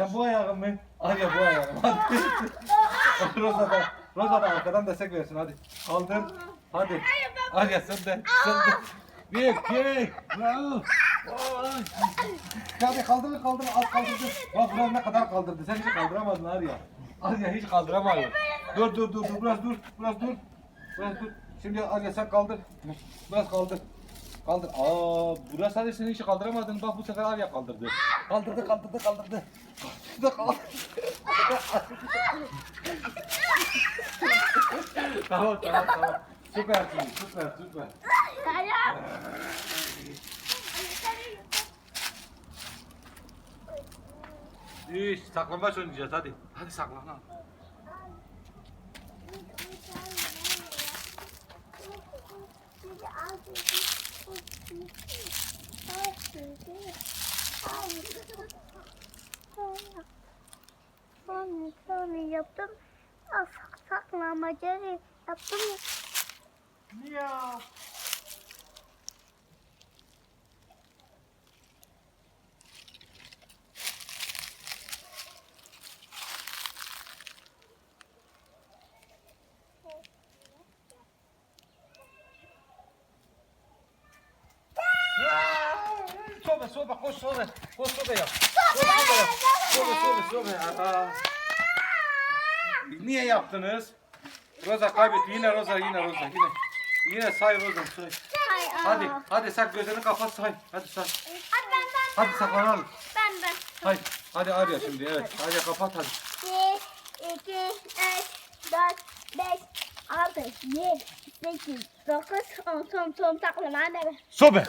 Sen bu ayağın mı? Hadi bu ayağın. Hadi. Roza da, Roza da arkadan destek versin hadi. Kaldır. Hadi. Hadi sen de. Sen de. Bir, iki, bravo. Vay. Hadi kaldır kaldır az kaldırdı. Bak biraz ne kadar kaldırdı. Sen hiç kaldıramadın Arya. Arya hiç kaldıramadın. Dur dur dur dur biraz dur. Biraz dur. Biraz dur. Şimdi Arya sen kaldır. Biraz kaldır. Kaldır. Aa, burası sadece seni hiç kaldıramadın. Bak bu sefer Arya kaldırdı. Kaldırdı, kaldırdı, kaldırdı. Kaldırdı, kaldırdı. tamam, tamam, tamam. Süpersin, süper, süper. Kayıp. İyi, saklambaç oynayacağız hadi. Hadi saklan. Sonra sonra yaptım. Sak saklamacayı yaptım. Miau. Sobe, sobe, koş sobe. Koş sobe yap. Sobe. Sobe, sobe, sobe. Aa. Niye yaptınız? Roza kaybetti. Yine Roza, yine Roza. Yine. Yine say Roza say. Hadi, hadi sen gözünü kapat say. Hadi say. Hadi ben ben. Hadi saklanalım. Ben ben. Hadi, hadi Arya şimdi evet. Hadi kapat hadi. 1, 2, 3, 4, 5, 6, 7, 8, 9, 10. Son son saklaman evet. Sobe.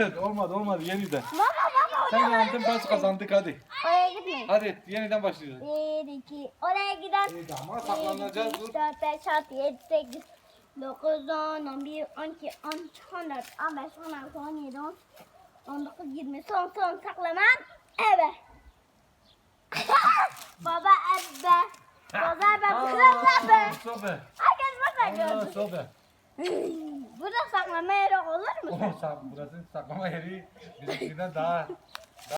evet, olmadı olmadı yeniden. Baba baba Sen oraya yendin biz kazandık hadi. Oraya gitmeyin. Hadi yeniden başlıyoruz. 1, 2, oraya giden. İyi ama saklanacağız dur. 4, 5, 6, 7, 8, 9, 10, 11, 12, 13, 14, 15, 16, 17, 18, 19, 20. Son son saklaman. Evet. Sobe. Herkes burada Aa, gördü. sobe. Burada saklama yeri olur mu? Sak- burası saklama yeri bizimkinden daha